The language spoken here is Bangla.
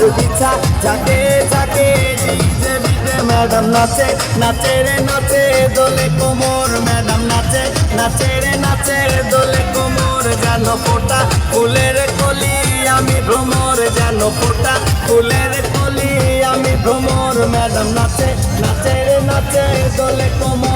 বিছা যাকে যাকে ডিজে বিজে ম্যাডাম নাচে নাচে রে নাচে, দোলে কোমর ম্যাডাম নাচে নাচে রে নাচে, দোলে কোমর যেন ফোটা। ফুলের কলি আমি ভ্রমর যেন ফোটা। ফুলের কলি আমি ভ্রমর ম্যাডাম নাচে নাচে রে নাচে, দোলে কোমর